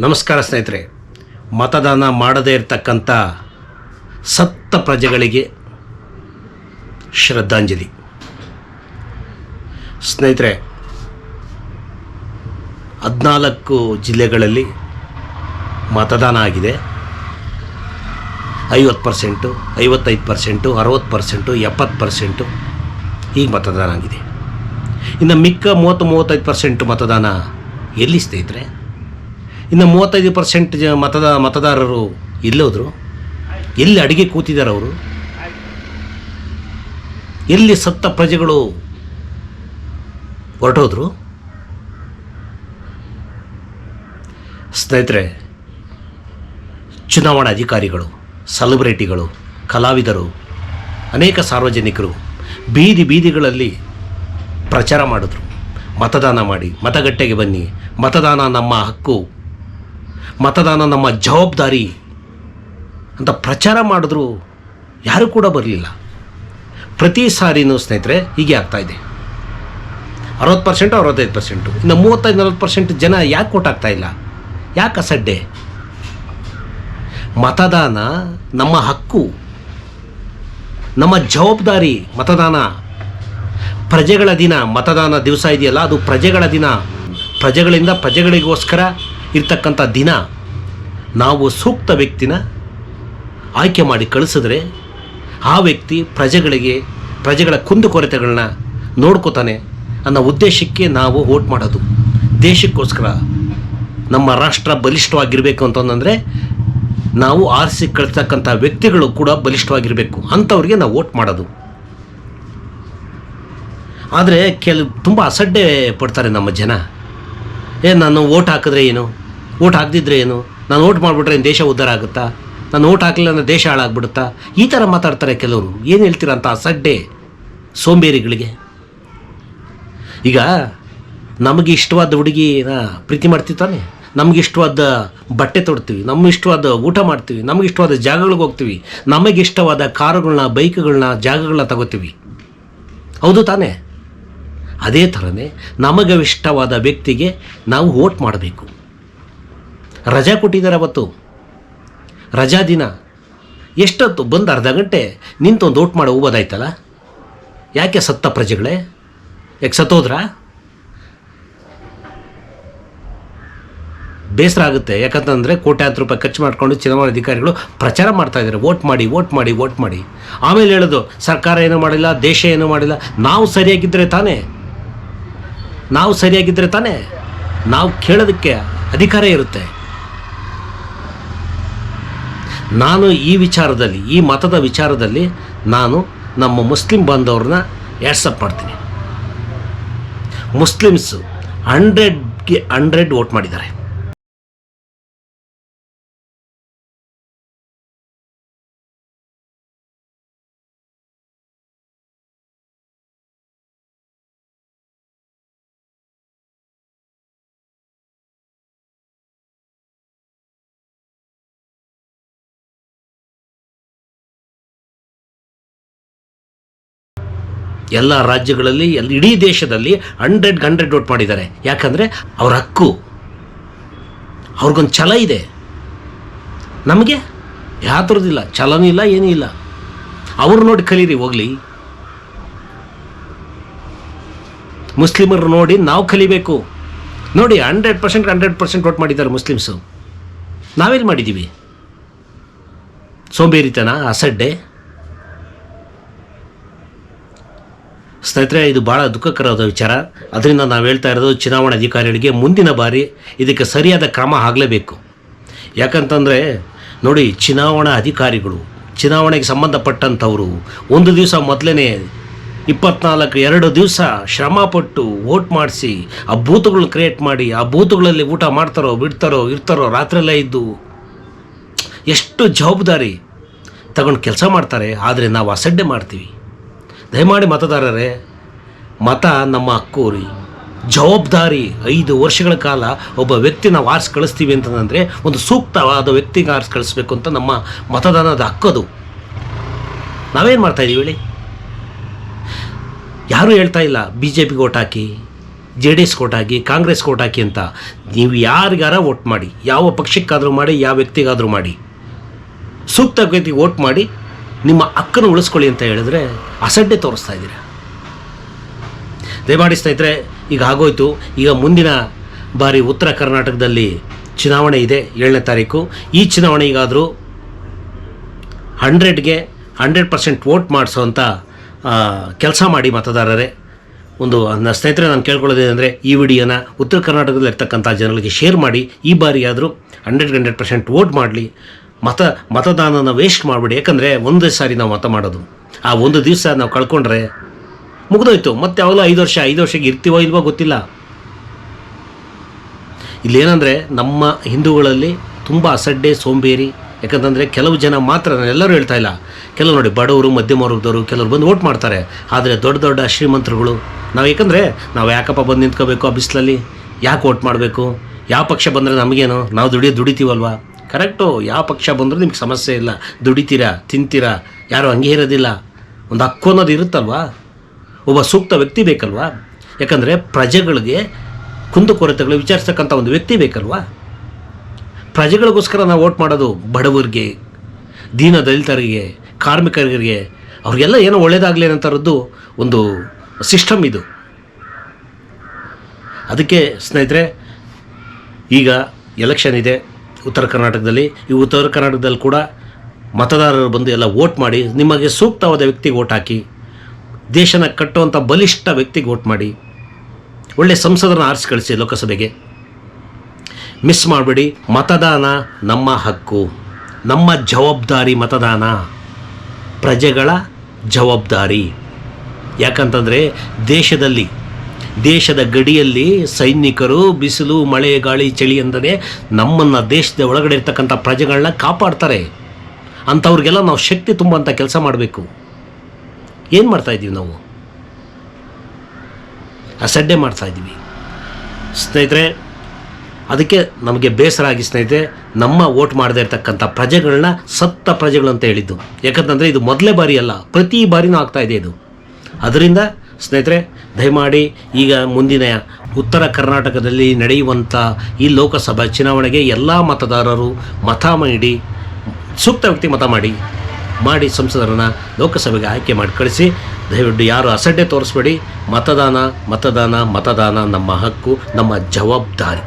ನಮಸ್ಕಾರ ಸ್ನೇಹಿತರೆ, ಮತದಾನ ಮಾಡದೇ ಇರತಕ್ಕಂಥ ಸತ್ತ ಪ್ರಜೆಗಳಿಗೆ ಶ್ರದ್ಧಾಂಜಲಿ. ಸ್ನೇಹಿತರೆ, ಹದಿನಾಲ್ಕು ಜಿಲ್ಲೆಗಳಲ್ಲಿ ಮತದಾನ ಆಗಿದೆ. ಐವತ್ತು ಪರ್ಸೆಂಟು, ಐವತ್ತೈದು ಪರ್ಸೆಂಟು, ಅರವತ್ತು ಪರ್ಸೆಂಟು, ಎಪ್ಪತ್ತು ಪರ್ಸೆಂಟು ಈಗ ಮತದಾನ ಆಗಿದೆ. ಇನ್ನು ಮಿಕ್ಕ ಮೂವತ್ತು, ಮೂವತ್ತೈದು ಪರ್ಸೆಂಟ್ ಮತದಾನ ಎಲ್ಲಿ ಸ್ನೇಹಿತರೆ? ಇನ್ನು ಮೂವತ್ತೈದು ಪರ್ಸೆಂಟ್ ಜ ಮತದ, ಮತದಾರರು ಎಲ್ಲೋದ್ರು ಎಲ್ಲಿ ಅಡಿಗೆ ಕೂತಿದ್ದಾರೆ ಅವರು? ಎಲ್ಲಿ ಸತ್ತ ಪ್ರಜೆಗಳು ಹೊರಟೋದ್ರು? ಸ್ನೇಹಿತರೆ, ಚುನಾವಣಾ ಅಧಿಕಾರಿಗಳು, ಸೆಲೆಬ್ರಿಟಿಗಳು, ಕಲಾವಿದರು, ಅನೇಕ ಸಾರ್ವಜನಿಕರು ಬೀದಿ ಬೀದಿಗಳಲ್ಲಿ ಪ್ರಚಾರ ಮಾಡಿದ್ರು. ಮತದಾನ ಮಾಡಿ, ಮತಗಟ್ಟೆಗೆ ಬನ್ನಿ. ಮತದಾನ ನಮ್ಮ ಹಕ್ಕು. ಮತದಾನ ನಮ್ಮ ಜವಾಬ್ದಾರಿ ಅಂತ ಪ್ರಚಾರ ಮಾಡಿದ್ರು ಯಾರೂ ಕೂಡ ಬರಲಿಲ್ಲ. ಪ್ರತಿ ಸಾರಿನೂ ಸ್ನೇಹಿತರೆ, ಹೀಗೆ ಆಗ್ತಾ ಇದೆ. ಅರವತ್ತು ಪರ್ಸೆಂಟು ಅರವತ್ತೈದು ಪರ್ಸೆಂಟು. ಇನ್ನು ಮೂವತ್ತೈದು, ನಲ್ವತ್ತು ಪರ್ಸೆಂಟ್ ಜನ ಯಾಕೆ ಕೊಟ್ಟಾಗ್ತಾಯಿಲ್ಲ ಯಾಕೆ ಅಸಡ್ಡೆ? ಮತದಾನ ನಮ್ಮ ಹಕ್ಕು. ನಮ್ಮ ಜವಾಬ್ದಾರಿ ಮತದಾನ. ಪ್ರಜೆಗಳ ದಿನ ಮತದಾನ ದಿವಸ ಇದೆಯಲ್ಲ, ಅದು ಪ್ರಜೆಗಳ ದಿನ. ಪ್ರಜೆಗಳಿಂದ ಪ್ರಜೆಗಳಿಗೋಸ್ಕರ ಇರ್ತಕ್ಕಂಥ ದಿನ ನಾವು ಸೂಕ್ತ ವ್ಯಕ್ತಿನ ಆಯ್ಕೆ ಮಾಡಿ ಕಳಿಸಿದ್ರೆ ಆ ವ್ಯಕ್ತಿ ಪ್ರಜೆಗಳಿಗೆ, ಪ್ರಜೆಗಳ ಕುಂದುಕೊರತೆಗಳನ್ನ ನೋಡ್ಕೋತಾನೆ ಅನ್ನೋ ಉದ್ದೇಶಕ್ಕೆ ನಾವು ವೋಟ್ ಮಾಡೋದು. ದೇಶಕ್ಕೋಸ್ಕರ ನಮ್ಮ ರಾಷ್ಟ್ರ ಬಲಿಷ್ಠವಾಗಿರಬೇಕು ಅಂತಂದರೆ ನಾವು ಆರಿಸಿ ಕಳಿಸ್ತಕ್ಕಂಥ ವ್ಯಕ್ತಿಗಳು ಕೂಡ ಬಲಿಷ್ಠವಾಗಿರಬೇಕು ಅಂಥವ್ರಿಗೆ ನಾವು ವೋಟ್ ಮಾಡೋದು. ಆದರೆ ಕೆಲವು ತುಂಬ ಅಸಡ್ಡೆ ಪಡ್ತಾರೆ ನಮ್ಮ ಜನ. ಏ, ನಾನು ಓಟ್ ಹಾಕಿದ್ರೆ ಏನು? ಓಟ್ ಹಾಕದಿದ್ರೆ ಏನು? ನಾನು ಓಟ್ ಮಾಡಿಬಿಟ್ರೆ ದೇಶ ಉದ್ಧಾರ ಆಗುತ್ತಾ? ನಾನು ಓಟ್ ಹಾಕಲಿಲ್ಲ ಅಂದರೆ ದೇಶ ಹಾಳಾಗ್ಬಿಡುತ್ತಾ? ಈ ಥರ ಮಾತಾಡ್ತಾರೆ ಕೆಲವರು. ಏನು ಹೇಳ್ತೀರ ಅಂತ ಅಸಡ್ಡೆ ಸೋಂಬೇರಿಗಳಿಗೆ? ಈಗ ನಮಗೆ ಇಷ್ಟವಾದ ಹುಡುಗಿನ ಪ್ರೀತಿ ಮಾಡ್ತೀವಿ ತಾನೆ? ನಮಗೆ ಇಷ್ಟವಾದ ಬಟ್ಟೆ ತೊಡ್ತೀವಿ ನಮ್ಮ ಇಷ್ಟವಾದ ಊಟ ಮಾಡ್ತೀವಿ, ನಮಗೆ ಇಷ್ಟವಾದ ಜಾಗಗಳಿಗೆ ಹೋಗ್ತೀವಿ, ನಮಗೆ ಇಷ್ಟವಾದ ಕಾರುಗಳನ್ನ, ಬೈಕ್ಗಳನ್ನ, ಜಾಗಗಳನ್ನ ತಗೋತೀವಿ. ಹೌದು ತಾನೇ? ಅದೇ ಥರನೇ ನಮಗೆ ಇಷ್ಟವಾದ ವ್ಯಕ್ತಿಗೆ ನಾವು ವೋಟ್ ಮಾಡಬೇಕು. ರಜಾ ಕೊಟ್ಟಿದ್ದಾರೆ ಅವತ್ತು. ರಜಾ ದಿನ. ಎಷ್ಟೊತ್ತು? ಬಂದು ಅರ್ಧ ಗಂಟೆ ನಿಂತು ಒಂದು ವೋಟ್ ಮಾಡಿ ಹೋಗೋದಾಯ್ತಲ್ಲ ಯಾಕೆ ಸತ್ತ ಪ್ರಜೆಗಳೇ? ಯಾಕೆ ಸತ್ತೋದ್ರಾ? ಬೇಸರ ಆಗುತ್ತೆ. ಯಾಕಂತಂದರೆ ಕೋಟ್ಯಾಂತರ ರೂಪಾಯಿ ಖರ್ಚು ಮಾಡಿಕೊಂಡು ಚುನಾವಣಾ ಅಧಿಕಾರಿಗಳು ಪ್ರಚಾರ ಮಾಡ್ತಾ ಇದ್ದಾರೆ. ವೋಟ್ ಮಾಡಿ ವೋಟ್ ಮಾಡಿ ವೋಟ್ ಮಾಡಿ. ಆಮೇಲೆ ಹೇಳೋದು, ಸರ್ಕಾರ ಏನೂ ಮಾಡಿಲ್ಲ, ದೇಶ ಏನೂ ಮಾಡಿಲ್ಲ. ನಾವು ಸರಿಯಾಗಿದ್ದರೆ ತಾನೇ? ನಾವು ಸರಿಯಾಗಿದ್ದರೆ ತಾನೇ ನಾವು ಕೇಳೋದಕ್ಕೆ ಅಧಿಕಾರ ಇರುತ್ತೆ. ನಾನು ಈ ವಿಚಾರದಲ್ಲಿ, ಈ ಮತದ ವಿಚಾರದಲ್ಲಿ ನಾನು ನಮ್ಮ ಮುಸ್ಲಿಂ ಬಾಂಧವ್ರನ್ನ ವಾಟ್ಸಪ್ ಮಾಡ್ತೀನಿ. ಮುಸ್ಲಿಮ್ಸು ಹಂಡ್ರೆಡ್ಗೆ ಹಂಡ್ರೆಡ್ ವೋಟ್ ಮಾಡಿದ್ದಾರೆ. ಎಲ್ಲ ರಾಜ್ಯಗಳಲ್ಲಿ, ಎಲ್ಲ ಇಡೀ ದೇಶದಲ್ಲಿ ಹಂಡ್ರೆಡ್ ಹಂಡ್ರೆಡ್ ವೋಟ್ ಮಾಡಿದ್ದಾರೆ. ಯಾಕಂದರೆ ಅವ್ರ ಹಕ್ಕು. ಅವ್ರಿಗೊಂದು ಛಲ ಇದೆ. ನಮಗೆ? ಯಾತ್ರದಿಲ್ಲ. ಛಲನೂ ಇಲ್ಲ, ಏನೂ ಇಲ್ಲ. ಅವ್ರು ನೋಡಿ ಕಲೀರಿ, ಹೋಗಲಿ. ಮುಸ್ಲಿಮರು ನೋಡಿ ನಾವು ಕಲಿಬೇಕು. ನೋಡಿ hundred percent hundred percent vote ಮಾಡಿದ್ದಾರೆ ಮುಸ್ಲಿಮ್ಸು. ನಾವೇನು ಮಾಡಿದ್ದೀವಿ ಸೋಂಬೇರಿತನ, ಅಸಡ್ಡೆ. ಸ್ನೇಹಿತರೆ, ಇದು ಭಾಳ ದುಃಖಕರವಾದ ವಿಚಾರ. ಅದರಿಂದ ನಾವು ಹೇಳ್ತಾ ಇರೋದು, ಚುನಾವಣಾ ಅಧಿಕಾರಿಗಳಿಗೆ ಮುಂದಿನ ಬಾರಿ ಇದಕ್ಕೆ ಸರಿಯಾದ ಕ್ರಮ ಆಗಲೇಬೇಕು. ಯಾಕಂತಂದರೆ, ನೋಡಿ, ಚುನಾವಣಾ ಅಧಿಕಾರಿಗಳು, ಚುನಾವಣೆಗೆ ಸಂಬಂಧಪಟ್ಟಂಥವರು, ಒಂದು ದಿವಸ ಮೊದಲೇ ಇಪ್ಪತ್ನಾಲ್ಕು, ಎರಡು ದಿವಸ ಶ್ರಮಪಟ್ಟು ವೋಟ್ ಮಾಡಿಸಿ, ಆ ಬೂತುಗಳನ್ನ ಕ್ರಿಯೇಟ್ ಮಾಡಿ, ಆ ಬೂತುಗಳಲ್ಲಿ ಊಟ ಮಾಡ್ತಾರೋ, ಬಿಡ್ತಾರೋ, ಇರ್ತಾರೋ, ರಾತ್ರಿಯೆಲ್ಲ ಇದ್ದು, ಎಷ್ಟು ಜವಾಬ್ದಾರಿ ತಗೊಂಡು ಕೆಲಸ ಮಾಡ್ತಾರೆ, ಆದರೆ ನಾವು ಅಸಡ್ಡೆ ಮಾಡ್ತೀವಿ. ದಯಮಾಡಿ ಮತದಾರರೇ, ಮತ ನಮ್ಮ ಹಕ್ಕು ರೀ. ಜವಾಬ್ದಾರಿ ಐದು ವರ್ಷಗಳ ಕಾಲ ಒಬ್ಬ ವ್ಯಕ್ತಿ ನಾವು ಕಳಿಸ್ತೀವಿ ಅಂತಂದರೆ, ಒಂದು ಸೂಕ್ತವಾದ ವ್ಯಕ್ತಿಗೆ ಆರ್ಸ್ ಕಳಿಸ್ಬೇಕು ಅಂತ ನಮ್ಮ ಮತದಾನದ ಹಕ್ಕದು ನಾವೇನು ಮಾಡ್ತಾಯಿದ್ದೀವಿ ಹೇಳಿ? ಯಾರೂ ಹೇಳ್ತಾ ಇಲ್ಲ ಬಿ ಜೆ ಪಿಗೆ ಓಟ್ ಹಾಕಿ, ಜೆ ಡಿ ಎಸ್ ಓಟ್ ಹಾಕಿ ಕಾಂಗ್ರೆಸ್ ಓಟ್ ಹಾಕಿ ಅಂತ. ನೀವು ಯಾರಿಗಾರ ವೋಟ್ ಮಾಡಿ, ಯಾವ ಪಕ್ಷಕ್ಕಾದರೂ ಮಾಡಿ, ಯಾವ ವ್ಯಕ್ತಿಗಾದರೂ ಮಾಡಿ. ಸೂಕ್ತ ವ್ಯಕ್ತಿಗೆ ವೋಟ್ ಮಾಡಿ ನಿಮ್ಮ ಅಕ್ಕನ ಉಳಿಸ್ಕೊಳ್ಳಿ ಅಂತ ಹೇಳಿದ್ರೆ ಅಸಡ್ಡೆ ತೋರಿಸ್ತಾ ಇದ್ದೀರಾ? ದಯಮಾಡಿ ಸ್ನೇಹಿತರೆ, ಈಗ ಆಗೋಯ್ತು ಈಗ ಮುಂದಿನ ಬಾರಿ ಉತ್ತರ ಕರ್ನಾಟಕದಲ್ಲಿ ಚುನಾವಣೆ ಇದೆ ಏಳನೇ ತಾರೀಕು. ಈ ಚುನಾವಣೆ ಈಗಾದರೂ ಹಂಡ್ರೆಡ್ಗೆ ಹಂಡ್ರೆಡ್ ಪರ್ಸೆಂಟ್ ವೋಟ್ ಮಾಡಿಸೋ ಅಂತ ಕೆಲಸ ಮಾಡಿ ಮತದಾರರೇ. ಒಂದು, ನನ್ನ ಸ್ನೇಹಿತರೆ, ನಾನು ಕೇಳ್ಕೊಳ್ಳೋದೇನೆಂದರೆ ಈ ವಿಡಿಯೋನ ಉತ್ತರ ಕರ್ನಾಟಕದಲ್ಲಿ ಇರ್ತಕ್ಕಂಥ ಜನಗಳಿಗೆ ಶೇರ್ ಮಾಡಿ, ಈ ಬಾರಿಯಾದರೂ ಹಂಡ್ರೆಡ್ ಹಂಡ್ರೆಡ್ ಪರ್ಸೆಂಟ್ ವೋಟ್ ಮಾಡಲಿ. ಮತ, ಮತದಾನನ ವೇಸ್ಟ್ ಮಾಡಿಬಿಡಿ. ಯಾಕಂದರೆ ಒಂದೇ ಸಾರಿ ನಾವು ಮತ ಮಾಡೋದು. ಆ ಒಂದು ದಿವಸ ನಾವು ಕಳ್ಕೊಂಡ್ರೆ ಮುಗಿದೋಯ್ತು. ಮತ್ತೆ ಯಾವಾಗಲೂ ಐದು ವರ್ಷ, ಐದು ವರ್ಷಕ್ಕೆ ಇರ್ತೀವೋ ಇಲ್ವೋ ಗೊತ್ತಿಲ್ಲ. ಇಲ್ಲೇನಂದರೆ ನಮ್ಮ ಹಿಂದೂಗಳಲ್ಲಿ ತುಂಬ ಅಸಡ್ಡೆ, ಸೋಂಬೇರಿ. ಯಾಕಂತಂದರೆ ಕೆಲವು ಜನ ಮಾತ್ರ, ನಾನು ಎಲ್ಲರೂ ಹೇಳ್ತಾ ಇಲ್ಲ. ಕೆಲವು ನೋಡಿ ಬಡವರು, ಮಧ್ಯಮ ವರ್ಗದವರು, ಕೆಲವರು ಬಂದು ವೋಟ್ ಮಾಡ್ತಾರೆ. ಆದರೆ ದೊಡ್ಡ ದೊಡ್ಡ ಶ್ರೀಮಂತರುಗಳು, ನಾವು ಯಾಕಂದರೆ ನಾವು ಯಾಕಪ್ಪ ಬಂದು ನಿಂತ್ಕೋಬೇಕು ಆ ಬಿಸಿಲಲ್ಲಿ? ಯಾಕೆ ವೋಟ್ ಮಾಡಬೇಕು? ಯಾವ ಪಕ್ಷ ಬಂದರೆ ನಮಗೇನು? ನಾವು ದುಡಿಯೋ ದುಡಿತೀವಲ್ವಾ? ಕರೆಕ್ಟು, ಯಾವ ಪಕ್ಷ ಬಂದರೂ ನಿಮ್ಗೆ ಸಮಸ್ಯೆ ಇಲ್ಲ. ದುಡಿತೀರಾ, ತಿಂತೀರಾ, ಯಾರು ಹಂಗೆ ಇರೋದಿಲ್ಲ. ಒಂದು ಹಕ್ಕು ಅನ್ನೋದು ಇರುತ್ತಲ್ವಾ? ಒಬ್ಬ ಸೂಕ್ತ ವ್ಯಕ್ತಿ ಬೇಕಲ್ವಾ? ಯಾಕಂದರೆ ಪ್ರಜೆಗಳಿಗೆ ಕುಂದುಕೊರತೆಗಳು ವಿಚಾರಿಸ್ತಕ್ಕಂಥ ಒಂದು ವ್ಯಕ್ತಿ ಬೇಕಲ್ವಾ? ಪ್ರಜೆಗಳಿಗೋಸ್ಕರ ನಾವು ವೋಟ್ ಮಾಡೋದು ಬಡವರಿಗೆ, ದೀನ ದಲಿತರಿಗೆ, ಕಾರ್ಮಿಕರಿಗೆ, ಅವ್ರಿಗೆಲ್ಲ ಏನೋ ಒಳ್ಳೇದಾಗಲಿ ಅನ್ನೋಂಥರದ್ದು ಒಂದು ಸಿಸ್ಟಮ್ ಇದು. ಅದಕ್ಕೆ ಸ್ನೇಹಿತರೆ, ಈಗ ಎಲೆಕ್ಷನ್ ಇದೆ. ಉತ್ತರ ಕರ್ನಾಟಕದಲ್ಲಿ, ಈ ಉತ್ತರ ಕರ್ನಾಟಕದಲ್ಲಿ ಕೂಡ ಮತದಾರರು ಬಂದು ಎಲ್ಲ ವೋಟ್ ಮಾಡಿ, ನಿಮಗೆ ಸೂಕ್ತವಾದ ವ್ಯಕ್ತಿಗೆ ವೋಟ್ ಹಾಕಿ, ದೇಶನ ಕಟ್ಟುವಂಥ ಬಲಿಷ್ಠ ವ್ಯಕ್ತಿಗೆ ವೋಟ್ ಮಾಡಿ, ಒಳ್ಳೆ ಸಂಸದರನ್ನ ಆರಿಸಿ ಕಳಿಸಿ ಲೋಕಸಭೆಗೆ. ಮಿಸ್ ಮಾಡಬೇಡಿ, ಮತದಾನ ನಮ್ಮ ಹಕ್ಕು. ನಮ್ಮ ಜವಾಬ್ದಾರಿ ಮತದಾನ. ಪ್ರಜೆಗಳ ಜವಾಬ್ದಾರಿ. ಯಾಕಂತಂದರೆ ದೇಶದಲ್ಲಿ ದೇಶದ ಗಡಿಯಲ್ಲಿ ಸೈನಿಕರು, ಬಿಸಿಲು, ಮಳೆ, ಗಾಳಿ, ಚಳಿ ಅಂದರೆ ನಮ್ಮನ್ನು ದೇಶದ ಒಳಗಡೆ ಇರ್ತಕ್ಕಂಥ ಪ್ರಜೆಗಳನ್ನ ಕಾಪಾಡ್ತಾರೆ. ಅಂಥವ್ರಿಗೆಲ್ಲ ನಾವು ಶಕ್ತಿ ತುಂಬುವಂಥ ಕೆಲಸ ಮಾಡಬೇಕು. ಏನು ಮಾಡ್ತಾ ಇದ್ದೀವಿ ನಾವು? ಅಸಡ್ಡೆ ಮಾಡ್ತಾ ಇದ್ದೀವಿ. ಸ್ನೇಹಿತರೆ, ಅದಕ್ಕೆ ನಮಗೆ ಬೇಸರ ಆಗಿ ಸ್ನೇಹಿತರೆ, ನಮ್ಮ ವೋಟ್ ಮಾಡದೇ ಇರತಕ್ಕಂಥ ಪ್ರಜೆಗಳನ್ನ ಸತ್ತ ಪ್ರಜೆಗಳು ಅಂತ ಹೇಳಿದ್ದು. ಯಾಕಂತಂದರೆ ಇದು ಮೊದಲೇ ಬಾರಿ ಅಲ್ಲ, ಪ್ರತಿ ಬಾರಿನೂ ಆಗ್ತಾ ಇದೆ ಇದು. ಅದರಿಂದ ಸ್ನೇಹಿತರೆ, ದಯಮಾಡಿ ಈಗ ಮುಂದಿನ ಉತ್ತರ ಕರ್ನಾಟಕದಲ್ಲಿ ನಡೆಯುವಂಥ ಈ ಲೋಕಸಭಾ ಚುನಾವಣೆಗೆ ಎಲ್ಲ ಮತದಾರರು ಮತ ಮಾಡಿ ಸೂಕ್ತ ವ್ಯಕ್ತಿ ಮತ ಮಾಡಿ ಮಾಡಿ ಸಂಸದರನ್ನು ಲೋಕಸಭೆಗೆ ಆಯ್ಕೆ ಮಾಡಿ ಕಳಿಸಿ. ದಯವಿಟ್ಟು ಯಾರು ಅಸಡ್ಡೆ ತೋರಿಸ್ಬೇಡಿ. ಮತದಾನ ಮತದಾನ ಮತದಾನ ನಮ್ಮ ಹಕ್ಕು, ನಮ್ಮ ಜವಾಬ್ದಾರಿ.